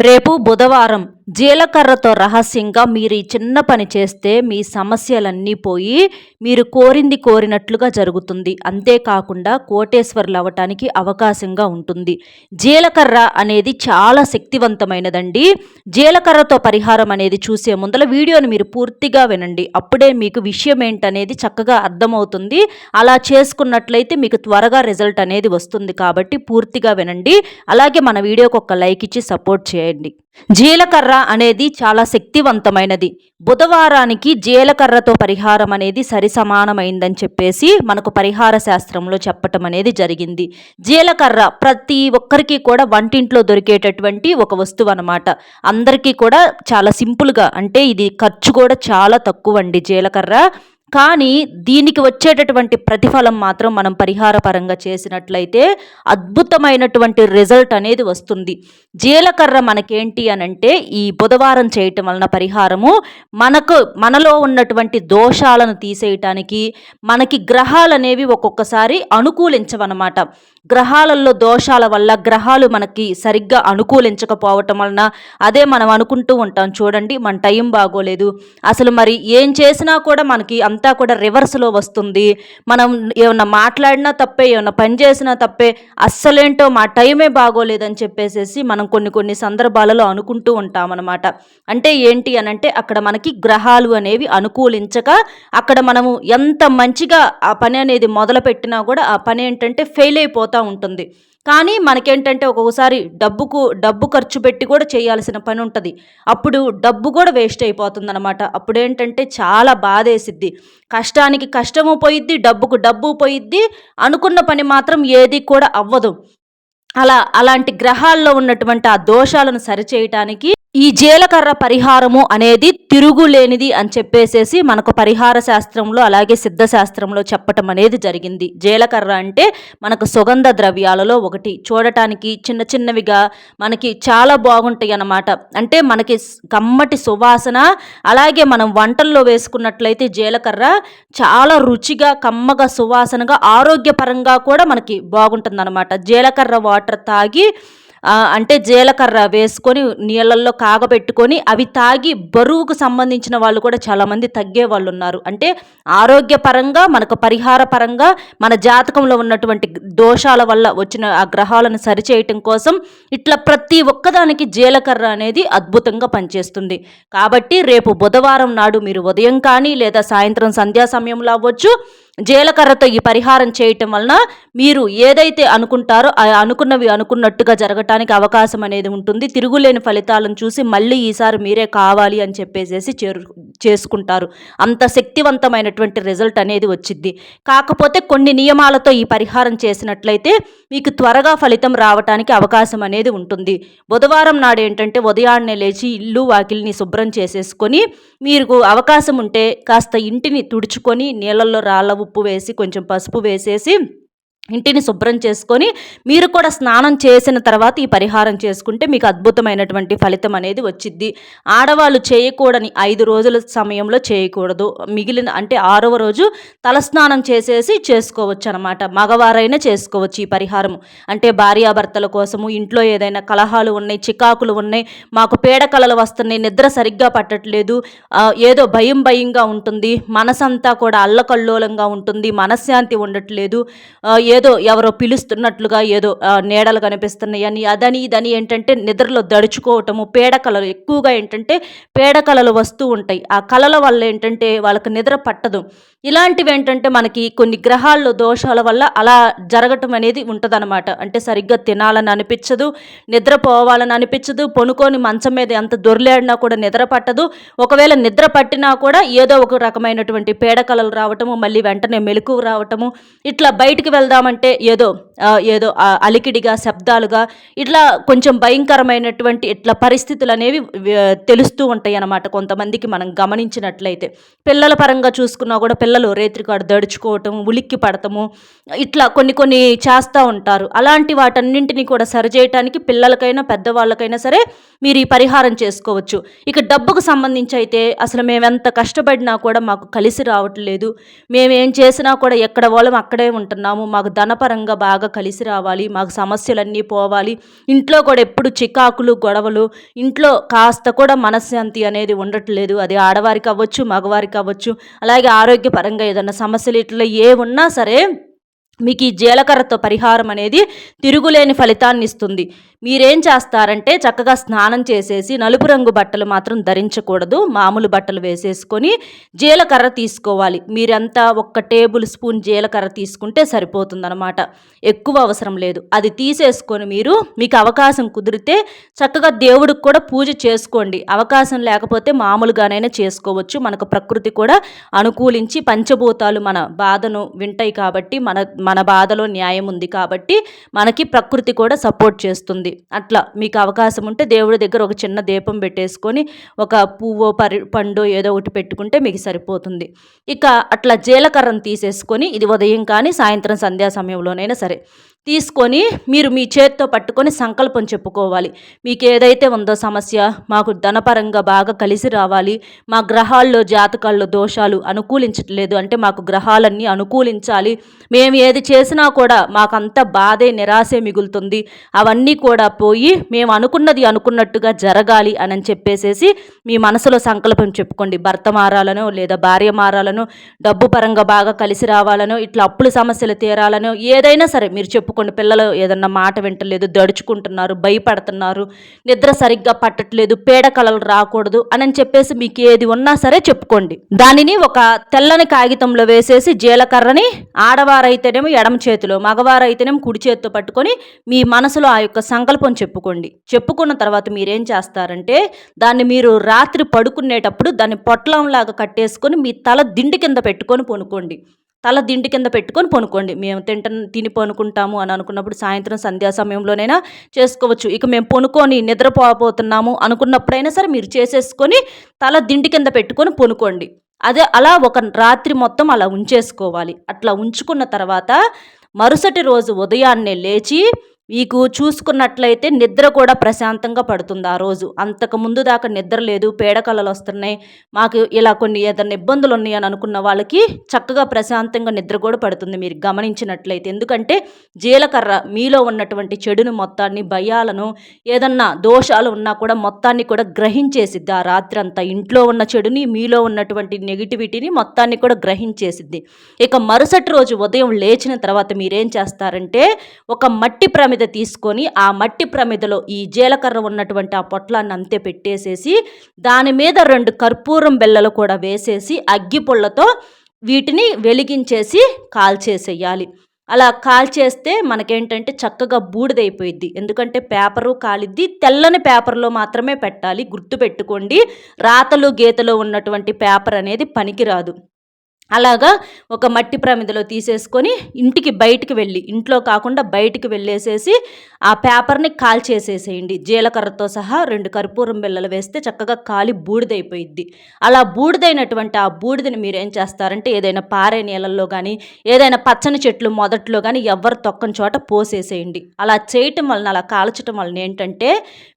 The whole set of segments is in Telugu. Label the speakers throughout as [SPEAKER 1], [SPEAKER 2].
[SPEAKER 1] రేపు బుధవారం జీలకర్రతో రహస్యంగా మీరు ఈ చిన్న పని చేస్తే మీ సమస్యలన్నీ పోయి మీరు కోరింది కోరినట్లుగా జరుగుతుంది. అంతేకాకుండా కోటేశ్వర్లు అవ్వటానికి అవకాశంగా ఉంటుంది. జీలకర్ర అనేది చాలా శక్తివంతమైనదండి. జీలకర్రతో పరిహారం అనేది చూసే ముందల వీడియోని మీరు పూర్తిగా వినండి. అప్పుడే మీకు విషయం ఏంటనేది చక్కగా అర్థమవుతుంది. అలా చేసుకున్నట్లయితే మీకు త్వరగా రిజల్ట్ అనేది వస్తుంది కాబట్టి పూర్తిగా వినండి. అలాగే మన వీడియోకి ఒక లైక్ ఇచ్చి సపోర్ట్ చేయండి. జీలకర్ర అనేది చాలా శక్తివంతమైనది. బుధవారానికి జీలకర్రతో పరిహారం అనేది సరి సమానమైందని చెప్పేసి మనకు పరిహార శాస్త్రంలో చెప్పటం అనేది జరిగింది. జీలకర్ర ప్రతి ఒక్కరికి కూడా వంటింట్లో దొరికేటటువంటి ఒక వస్తువు అనమాట అందరికీ కూడా చాలా సింపుల్గా అంటే ఇది ఖర్చు కూడా చాలా తక్కువ అండి జీలకర్ర. కానీ దీనికి వచ్చేటటువంటి ప్రతిఫలం మాత్రం మనం పరిహార పరంగా చేసినట్లయితే అద్భుతమైనటువంటి రిజల్ట్ అనేది వస్తుంది. జీలకర్ర మనకేంటి అని అంటే ఈ బుధవారం చేయటం వలన పరిహారము మనకు మనలో ఉన్నటువంటి దోషాలను తీసేయటానికి మనకి గ్రహాలు అనేవి ఒక్కొక్కసారి అనుకూలించవన్నమాట. గ్రహాలలో దోషాల వల్ల గ్రహాలు మనకి సరిగ్గా అనుకూలించకపోవటం వలన అదే మనం అనుకుంటూ ఉంటాం. చూడండి మన టైం బాగోలేదు. అసలు మరి ఏం చేసినా కూడా మనకి అంతా కూడా రివర్స్లో వస్తుంది. మనం ఏమన్నా మాట్లాడినా తప్పే ఏమన్నా పని చేసినా తప్పే అస్సలేంటో మా టైమే బాగోలేదని చెప్పేసేసి మనం కొన్ని కొన్ని సందర్భాలలో అనుకుంటూ ఉంటామన్నమాట అంటే ఏంటి అని అంటే అక్కడ మనకి గ్రహాలు అనేవి అనుకూలించక అక్కడ మనము ఎంత మంచిగా ఆ పని అనేది మొదలు పెట్టినా కూడా ఆ పని ఏంటంటే ఫెయిల్ అయిపోతాం. ఉంటుంది. కానీ మనకేంటంటే ఒక్కొక్కసారి డబ్బుకు డబ్బు ఖర్చు పెట్టి కూడా చేయాల్సిన పని ఉంటుంది. అప్పుడు డబ్బు కూడా వేస్ట్ అయిపోతుంది అనమాట అప్పుడు ఏంటంటే చాలా బాధేసిద్ది. కష్టానికి కష్టము పోయిద్ది డబ్బుకు డబ్బు పోయిద్ది అనుకున్న పని మాత్రం ఏది కూడా అవ్వదు. అలా అలాంటి గ్రహాల్లో ఉన్నటువంటి ఆ దోషాలను సరిచేయటానికి ఈ జీలకర్ర పరిహారము అనేది తిరుగులేనిది అని చెప్పేసేసి మనకు పరిహార శాస్త్రంలో అలాగే సిద్ధ శాస్త్రంలో చెప్పటం అనేది జరిగింది. జీలకర్ర అంటే మనకు సుగంధ ద్రవ్యాలలో ఒకటి. చూడటానికి చిన్న చిన్నవిగా మనకి చాలా బాగుంటాయి అన్నమాట. అంటే మనకి కమ్మటి సువాసన అలాగే మనం వంటల్లో వేసుకున్నట్లయితే జీలకర్ర చాలా రుచిగా కమ్మగా సువాసనగా ఆరోగ్యపరంగా కూడా మనకి బాగుంటుంది జీలకర్ర వాటర్ తాగి అంటే జీలకర్ర వేసుకొని నీళ్ళల్లో కాగబెట్టుకొని అవి తాగి బరువుకు సంబంధించిన వాళ్ళు కూడా చాలామంది తగ్గే వాళ్ళు ఉన్నారు. అంటే ఆరోగ్యపరంగా మనకు పరిహార పరంగా మన జాతకంలో ఉన్నటువంటి దోషాల వల్ల వచ్చిన ఆ గ్రహాలను సరిచేయటం కోసం ఇట్లా ప్రతి ఒక్కదానికి జీలకర్ర అనేది అద్భుతంగా పనిచేస్తుంది. కాబట్టి రేపు బుధవారం నాడు మీరు ఉదయం కానీ లేదా సాయంత్రం సంధ్యా సమయంలో అవ్వచ్చు. జీలకర్రతో ఈ పరిహారం చేయటం వలన మీరు ఏదైతే అనుకుంటారో అనుకున్నవి అనుకున్నట్టుగా జరగటానికి అవకాశం అనేది ఉంటుంది. తిరుగులేని ఫలితాలను చూసి మళ్ళీ ఈసారి మీరే కావాలి అని చెప్పేసేసి చేరు చేసుకుంటారు. అంత శక్తివంతమైనటువంటి రిజల్ట్ అనేది వచ్చింది కాకపోతే కొన్ని నియమాలతో ఈ పరిహారం చేసినట్లయితే మీకు త్వరగా ఫలితం రావటానికి అవకాశం అనేది ఉంటుంది. బుధవారం నాడు ఏంటంటే ఉదయాన్నే లేచి ఇల్లు వాకిల్ని శుభ్రం చేసేసుకొని మీకు అవకాశం ఉంటే కాస్త ఇంటిని తుడుచుకొని నీళ్ళల్లో రాళ్ళ ఉప్పు వేసి కొంచెం పసుపు వేసేసి ఇంటిని శుభ్రం చేసుకొని మీరు కూడా స్నానం చేసిన తర్వాత ఈ పరిహారం చేసుకుంటే మీకు అద్భుతమైనటువంటి ఫలితం అనేది వచ్చిద్ది. ఆడవాళ్ళు చేయకూడని ఐదు రోజుల సమయంలో చేయకూడదు. మిగిలిన అంటే ఆరవ రోజు తలస్నానం చేసేసి చేసుకోవచ్చు అనమాట మగవారైనా చేసుకోవచ్చు ఈ పరిహారం. అంటే భార్యాభర్తల కోసము ఇంట్లో ఏదైనా కలహాలు ఉన్నాయి చికాకులు ఉన్నాయి మాకు పేడ వస్తున్నాయి నిద్ర సరిగ్గా పట్టట్లేదు ఏదో భయం భయంగా ఉంటుంది మనసంతా కూడా అల్లకల్లోలంగా ఉంటుంది మనశ్శాంతి ఉండట్లేదు ఏదో ఎవరో పిలుస్తున్నట్లుగా ఏదో నీడలు కనిపిస్తున్నాయి అని అదని ఇదని ఏంటంటే నిద్రలో దడుచుకోవటము పేడ కళలు ఎక్కువగా ఏంటంటే పేడ కళలు వస్తూ ఉంటాయి. ఆ కళల వల్ల ఏంటంటే వాళ్ళకి నిద్ర పట్టదు. ఇలాంటివి ఏంటంటే మనకి కొన్ని గ్రహాల్లో దోషాల వల్ల అలా జరగటం అనేది ఉంటుందన్నమాట. అంటే సరిగ్గా తినాలని అనిపించదు నిద్రపోవాలని అనిపించదు పొనుకొని మంచం మీద ఎంత దొరిలాడినా కూడా నిద్ర పట్టదు. ఒకవేళ నిద్ర పట్టినా కూడా ఏదో ఒక రకమైనటువంటి పేడ కళలు రావటము మళ్ళీ వెంటనే మెలకు రావటము ఇట్లా బయటికి వెళ్దాం అంటే ఏదో ఏదో అలికిడిగా శబ్దాలుగా ఇట్లా కొంచెం భయంకరమైనటువంటి ఇట్లా పరిస్థితులు అనేవి తెలుస్తూ ఉంటాయి అన్నమాట కొంతమందికి మనం గమనించినట్లయితే. పిల్లల పరంగా చూసుకున్నా కూడా పిల్లలు రేత్రికాడు దడుచుకోవటం ఉలిక్కి పడటము ఇట్లా కొన్ని కొన్ని చేస్తూ ఉంటారు. అలాంటి వాటన్నింటినీ కూడా సరిచేయటానికి పిల్లలకైనా పెద్దవాళ్ళకైనా సరే మీరు ఈ పరిహారం చేసుకోవచ్చు. ఇక డబ్బుకు సంబంధించి అయితే అసలు మేము ఎంత కష్టపడినా కూడా మాకు కలిసి రావట్లేదు. మేము ఏం చేసినా కూడా ఎక్కడ వాళ్ళం అక్కడే ఉంటున్నాము. మాకు ధనపరంగా బాగా కలిసి రావాలి మాకు సమస్యలన్నీ పోవాలి. ఇంట్లో కూడా ఎప్పుడు చికాకులు గొడవలు ఇంట్లో కాస్త కూడా మనశ్శాంతి అనేది ఉండట్లేదు. అది ఆడవారికి అవ్వచ్చు మగవారికి అవ్వచ్చు. అలాగే ఆరోగ్యపరంగా ఏదైనా సమస్యలు ఇట్లా ఏ ఉన్నా సరే మీకు ఈ జీలకర్రతో పరిహారం అనేది తిరుగులేని ఫలితాన్ని ఇస్తుంది. మీరేం చేస్తారంటే చక్కగా స్నానం చేసేసి నలుపు రంగు బట్టలు మాత్రం ధరించకూడదు. మామూలు బట్టలు వేసేసుకొని జీలకర్ర తీసుకోవాలి. మీరంతా ఒక్క టేబుల్ స్పూన్ జీలకర్ర తీసుకుంటే సరిపోతుందనమాట ఎక్కువ అవసరం లేదు. అది తీసేసుకొని మీరు మీకు అవకాశం కుదిరితే చక్కగా దేవుడికి కూడా పూజ చేసుకోండి. అవకాశం లేకపోతే మామూలుగానైనా చేసుకోవచ్చు. మనకు ప్రకృతి కూడా అనుకూలించి పంచభూతాలు మన బాధను వింటాయి కాబట్టి మన మన బాధలో న్యాయం ఉంది కాబట్టి మనకి ప్రకృతి కూడా సపోర్ట్ చేస్తుంది. అట్లా మీకు అవకాశం ఉంటే దేవుడి దగ్గర ఒక చిన్న దీపం పెట్టేసుకొని ఒక పువ్వో పరి పండు ఏదో ఒకటి పెట్టుకుంటే మీకు సరిపోతుంది. ఇక అట్లా జీలకర్రను తీసేసుకొని ఇది ఉదయం కానీ సాయంత్రం సంధ్యా సమయంలోనైనా సరే తీసుకొని మీరు మీ చేత్తో పట్టుకొని సంకల్పం చెప్పుకోవాలి. మీకు ఏదైతే ఉందో సమస్య మాకు ధనపరంగా బాగా కలిసి రావాలి. మా గ్రహాల్లో జాతకాల్లో దోషాలు అనుకూలించట్లేదు. అంటే మాకు గ్రహాలన్నీ అనుకూలించాలి. మేము ఏది చేసినా కూడా మాకంత బాధే నిరాశే మిగులుతుంది. అవన్నీ కూడా పోయి మేము అనుకున్నది అనుకున్నట్టుగా జరగాలి అని చెప్పేసేసి మీ మనసులో సంకల్పం చెప్పుకోండి. భర్త మారాలనో లేదా భార్య మారాలనో డబ్బు పరంగా బాగా కలిసి రావాలనో ఇట్లా అప్పుల సమస్యలు తీరాలనో ఏదైనా సరే మీరు చెప్పు కొన్ని పిల్లలు ఏదన్నా మాట వింటలేదు దడుచుకుంటున్నారు భయపడుతున్నారు నిద్ర సరిగ్గా పట్టట్లేదు పేడ కళలు రాకూడదు అని చెప్పేసి మీకు ఏది ఉన్నా సరే చెప్పుకోండి. దానిని ఒక తెల్లని కాగితంలో వేసేసి జీలకర్రని ఆడవారైతేనేమో ఎడమ చేతిలో మగవారైతేనేమో కుడి చేతితో పట్టుకొని మీ మనసులో ఆ యొక్క సంకల్పం చెప్పుకోండి. చెప్పుకున్న తర్వాత మీరేం చేస్తారంటే దాన్ని మీరు రాత్రి పడుకునేటప్పుడు దాన్ని పొట్లంలాగా కట్టేసుకొని మీ తల దిండి కింద పెట్టుకొని పనుకోండి తల దిండి కింద పెట్టుకొని పనుకోండి. మేము తింట తిని పనుకుంటాము అని అనుకున్నప్పుడు సాయంత్రం సంధ్యా సమయంలోనైనా చేసుకోవచ్చు. ఇక మేము పనుకొని నిద్రపోబోతున్నాము అనుకున్నప్పుడైనా సరే మీరు చేసేసుకొని తల దిండి కింద పెట్టుకొని పనుకోండి. అదే అలా ఒక రాత్రి మొత్తం అలా ఉంచేసుకోవాలి. అట్లా ఉంచుకున్న తర్వాత మరుసటి రోజు ఉదయాన్నే లేచి మీకు చూసుకున్నట్లయితే నిద్ర కూడా ప్రశాంతంగా పడుతుంది ఆ రోజు. అంతకు ముందు దాకా నిద్ర లేదు పేడకలలు వస్తున్నాయి. మాకు ఇలా కొన్ని ఏదైనా ఇబ్బందులు ఉన్నాయి అని అనుకున్న వాళ్ళకి చక్కగా ప్రశాంతంగా నిద్ర కూడా పడుతుంది మీరు గమనించినట్లయితే. ఎందుకంటే జీలకర్ర మీలో ఉన్నటువంటి చెడును మొత్తాన్ని భయాలను ఏదన్నా దోషాలు ఉన్నా కూడా మొత్తాన్ని కూడా గ్రహించేసిద్ది ఆ రాత్రి అంతా ఇంట్లో ఉన్న చెడుని మీలో ఉన్నటువంటి నెగిటివిటీని మొత్తాన్ని కూడా గ్రహించేసిద్ది. ఇక మరుసటి రోజు ఉదయం లేచిన తర్వాత మీరేం చేస్తారంటే ఒక మట్టి ప్రమి ప్రమిద తీసుకొని ఆ మట్టి ప్రమిదలో ఈ జీలకర్ర ఉన్నటువంటి ఆ పొట్లాన్ని అంతే పెట్టేసేసి దాని మీద రెండు కర్పూరం బెల్లలు కూడా వేసేసి అగ్గి పుల్లతో వీటిని వెలిగించేసి కాల్చేసేయాలి. అలా కాల్చేస్తే మనకేంటంటే చక్కగా బూడిదైపోయిద్ది. ఎందుకంటే పేపరు కాలిద్ది తెల్లని పేపర్లో మాత్రమే పెట్టాలి. గుర్తుపెట్టుకోండి రాతలు గీతలు ఉన్నటువంటి పేపర్ అనేది పనికిరాదు. అలాగా ఒక మట్టి ప్రమిదలో తీసేసుకొని ఇంటికి బయటికి వెళ్ళి ఇంట్లో కాకుండా బయటికి వెళ్ళేసేసి ఆ పేపర్ని కాల్చేసేసేయండి జీలకర్రతో సహా రెండు కర్పూరం బిళ్ళలు వేస్తే చక్కగా కాలి బూడిదైపోయిద్ది. అలా బూడిదైనటువంటి ఆ బూడిదని మీరు ఏం చేస్తారంటే ఏదైనా పారే నీళ్ళల్లో కానీ ఏదైనా పచ్చని చెట్లు మొదట్లో కానీ ఎవరు తొక్కని చోట పోసేసేయండి. అలా చేయటం వలన అలా కాల్చటం వలన ఏంటంటే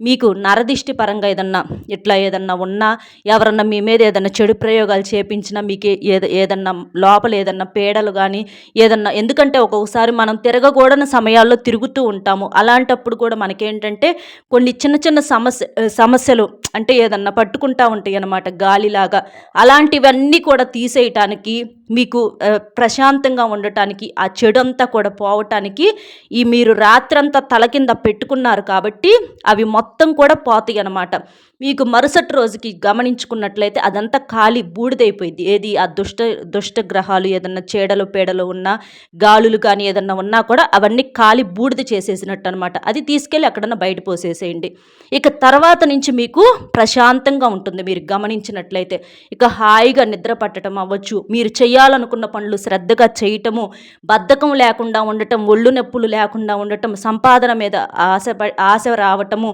[SPEAKER 1] మీకు నరదిష్టి పరంగా ఏదన్నా ఇట్లా ఏదన్నా ఉన్నా ఎవరన్నా మీ మీద ఏదన్నా చెడు ప్రయోగాలు చేపించినా మీకు ఏదో ఏదన్నా లోపల ఏదన్నా పేడలు కానీ ఏదన్నా ఎందుకంటే ఒక్కొక్కసారి మనం తిరగకూడని సమయాల్లో తిరుగుతూ ఉంటాము. అలాంటప్పుడు కూడా మనకేంటంటే కొన్ని చిన్న చిన్న సమస్య సమస్యలు అంటే ఏదన్నా పట్టుకుంటా ఉంటాయి అన్నమాట గాలిలాగా. అలాంటివన్నీ కూడా తీసేయటానికి మీకు ప్రశాంతంగా ఉండటానికి ఆ చెడు అంతా కూడా పోవటానికి ఈ మీరు రాత్రంతా తల కింద పెట్టుకున్నారు కాబట్టి అవి మొత్తం కూడా పోతాయి అనమాట మీకు మరుసటి రోజుకి గమనించుకున్నట్లయితే అదంతా ఖాళీ బూడిదైపోయింది. ఏది ఆ దుష్ట దుష్ట గ్రహాలు ఏదన్నా చీడలు పేడలు ఉన్నా గాలులు కానీ ఏదన్నా ఉన్నా కూడా అవన్నీ ఖాళీ బూడిద చేసేసినట్టు అనమాట అది తీసుకెళ్ళి ఎక్కడన్నా బయట పోసేసేయండి. ఇక తర్వాత నుంచి మీకు ప్రశాంతంగా ఉంటుంది మీరు గమనించినట్లయితే. ఇక హాయిగా నిద్ర పట్టడం అవ్వచ్చు. మీరు చేయాలనుకున్న పనులు శ్రద్ధగా చేయటము బద్ధకం లేకుండా ఉండటం ఒళ్ళు నొప్పులు లేకుండా ఉండటం సంపాదన మీద ఆశ ఆశ రావటము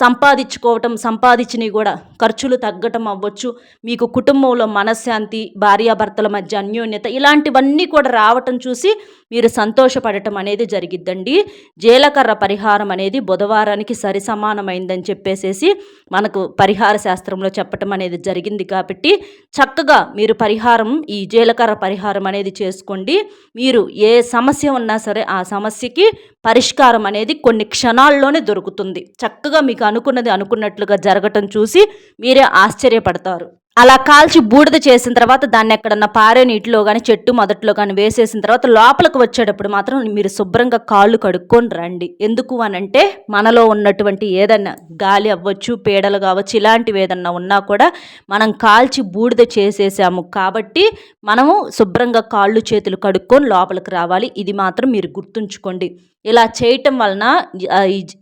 [SPEAKER 1] సంపాదించుకోవటం సంపాదించినవి కూడా ఖర్చులు తగ్గటం అవ్వచ్చు. మీకు కుటుంబంలో మనశ్శాంతి భార్యాభర్తల మధ్య అన్యోన్యత ఇలాంటివన్నీ కూడా రావటం చూసి మీరు సంతోషపడటం అనేది జరిగిద్దండి. జీలకర్ర పరిహారం అనేది బుధవారానికి సరి సమానమైందని చెప్పేసేసి మనకు పరిహార శాస్త్రంలో చెప్పటం అనేది జరిగింది కాబట్టి చక్కగా మీరు పరిహారం ఈ జీలకర్ర పరిహారం అనేది చేసుకోండి. మీరు ఏ సమస్య ఉన్నా సరే ఆ సమస్యకి పరిష్కారం అనేది కొన్ని క్షణాల్లోనే దొరుకుతుంది. చక్కగా మీకు అనుకున్నది అనుకున్నట్లుగా జరగటం చూసి మీరే ఆశ్చర్యపడతారు. అలా కాల్చి బూడిద చేసిన తర్వాత దాన్ని ఎక్కడన్నా పారే నీటిలో కానీ చెట్టు మొదట్లో కానీ వేసేసిన తర్వాత లోపలికి వచ్చేటప్పుడు మాత్రం మీరు శుభ్రంగా కాళ్ళు కడుక్కొని రండి. ఎందుకు అనంటే మనలో ఉన్నటువంటి ఏదన్నా గాలి అవ్వచ్చు పీడలు కావచ్చు ఇలాంటివి ఏదన్నా ఉన్నా కూడా మనం కాల్చి బూడిద చేసేసాము కాబట్టి మనము శుభ్రంగా కాళ్ళు చేతులు కడుక్కొని లోపలికి రావాలి. ఇది మాత్రం మీరు గుర్తుంచుకోండి. ఇలా చేయటం వలన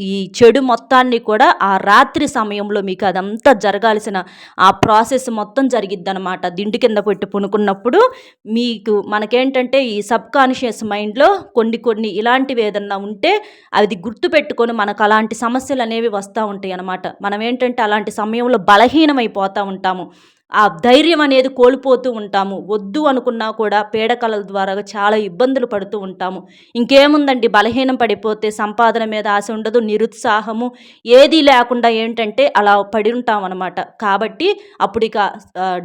[SPEAKER 1] ఈ చెడు మొత్తాన్ని కూడా ఆ రాత్రి సమయంలో మీకు అదంతా జరగాల్సిన ఆ ప్రాసెస్ మొత్తం జరిగిద్దనమాట దిండు కింద పెట్టి పునుకున్నప్పుడు మీకు మనకేంటంటే ఈ సబ్ కాన్షియస్ మైండ్లో కొన్ని కొన్ని ఇలాంటివి ఏదన్నా ఉంటే అది గుర్తుపెట్టుకొని మనకు అలాంటి సమస్యలు అనేవి వస్తూ ఉంటాయి అన్నమాట మనం ఏంటంటే అలాంటి సమయంలో బలహీనమైపోతూ ఉంటాము. ఆ ధైర్యం అనేది కోల్పోతూ ఉంటాము. వద్దు అనుకున్నా కూడా పీడకల ద్వారా చాలా ఇబ్బందులు పడుతూ ఉంటాము. ఇంకేముందండి? బలహీనం పడిపోతే సంపాదన మీద ఆశ ఉండదు నిరుత్సాహము ఏదీ లేకుండా ఏంటంటే అలా పడి ఉంటాం అనమాట కాబట్టి అప్పుడు ఇక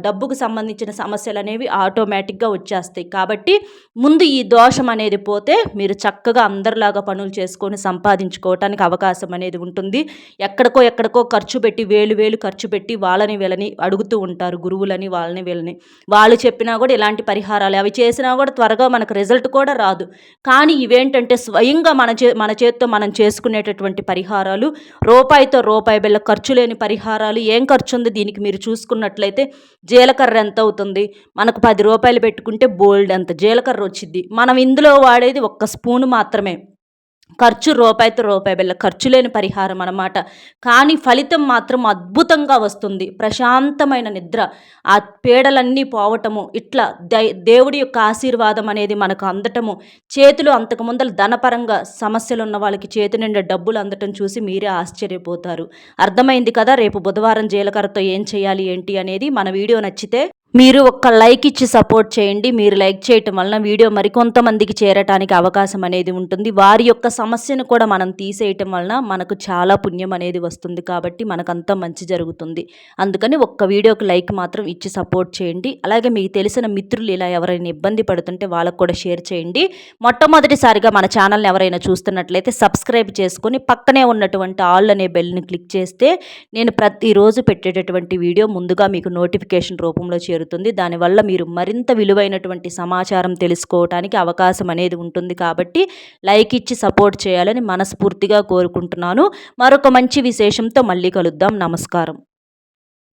[SPEAKER 1] డబ్బుకు సంబంధించిన సమస్యలు అనేవి ఆటోమేటిక్గా వచ్చేస్తాయి. కాబట్టి ముందు ఈ దోషం అనేది పోతే మీరు చక్కగా అందరిలాగా పనులు చేసుకొని సంపాదించుకోవటానికి అవకాశం అనేది ఉంటుంది. ఎక్కడికో ఎక్కడికో ఖర్చు పెట్టి వేలు వేలు ఖర్చు పెట్టి వాళ్ళని వీళ్ళని అడుగుతూ ఉంటారు. గురువులని వాళ్ళని వీళ్ళని. వాళ్ళు చెప్పినా కూడా ఇలాంటి పరిహారాలు అవి చేసినా కూడా త్వరగా మనకు రిజల్ట్ కూడా రాదు. కానీ ఇవేంటంటే స్వయంగా మన చే మన చేతితో మనం చేసుకునేటటువంటి పరిహారాలు రూపాయితో రూపాయి బిళ్ళ ఖర్చు లేని పరిహారాలు ఏం ఖర్చు ఉంది దీనికి మీరు చూసుకున్నట్లయితే జీలకర్ర ఎంత అవుతుంది? మనకు పది రూపాయలు పెట్టుకుంటే బోల్డ్ ఎంత? జీలకర్ర వచ్చింది మనం ఇందులో వాడేది ఒక్క స్పూను మాత్రమే. ఖర్చు రూపాయితో రూపాయి బిళ్ళ ఖర్చు లేని పరిహారం అనమాట కానీ ఫలితం మాత్రం అద్భుతంగా వస్తుంది. ప్రశాంతమైన నిద్ర ఆ పీడలన్నీ పోవటము ఇట్లా దేవుడి యొక్క ఆశీర్వాదం అనేది మనకు అందటము చేతులు అంతకు ముందర ధనపరంగా సమస్యలు ఉన్న వాళ్ళకి చేతి నిండా డబ్బులు అందటం చూసి మీరే ఆశ్చర్యపోతారు. అర్థమైంది కదా రేపు బుధవారం జీలకర్రతో ఏం చేయాలి ఏంటి అనేది మన వీడియో నచ్చితే మీరు ఒక్క లైక్ ఇచ్చి సపోర్ట్ చేయండి. మీరు లైక్ చేయటం వలన వీడియో మరికొంతమందికి చేరటానికి అవకాశం అనేది ఉంటుంది. వారి యొక్క సమస్యను కూడా మనం తీసేయటం వలన మనకు చాలా పుణ్యం అనేది వస్తుంది కాబట్టి మనకంతా మంచి జరుగుతుంది. అందుకని ఒక్క వీడియోకి లైక్ మాత్రం ఇచ్చి సపోర్ట్ చేయండి. అలాగే మీకు తెలిసిన మిత్రులు ఇలా ఎవరైనా ఇబ్బంది పడుతుంటే వాళ్ళకు కూడా షేర్ చేయండి. మొట్టమొదటిసారిగా మన ఛానల్ని ఎవరైనా చూస్తున్నట్లయితే సబ్స్క్రైబ్ చేసుకొని పక్కనే ఉన్నటువంటి ఆల్ అనే బెల్ని క్లిక్ చేస్తే నేను ప్రతిరోజు పెట్టేటటువంటి వీడియో ముందుగా మీకు నోటిఫికేషన్ రూపంలో చేరు చేరుతుంది దానివల్ల మీరు మరింత విలువైనటువంటి సమాచారం తెలుసుకోవటానికి అవకాశం అనేది ఉంటుంది కాబట్టి లైక్ ఇచ్చి సపోర్ట్ చేయాలని మనస్ఫూర్తిగా కోరుకుంటున్నాను. మరొక మంచి విశేషంతో మళ్ళీ కలుద్దాం. నమస్కారం.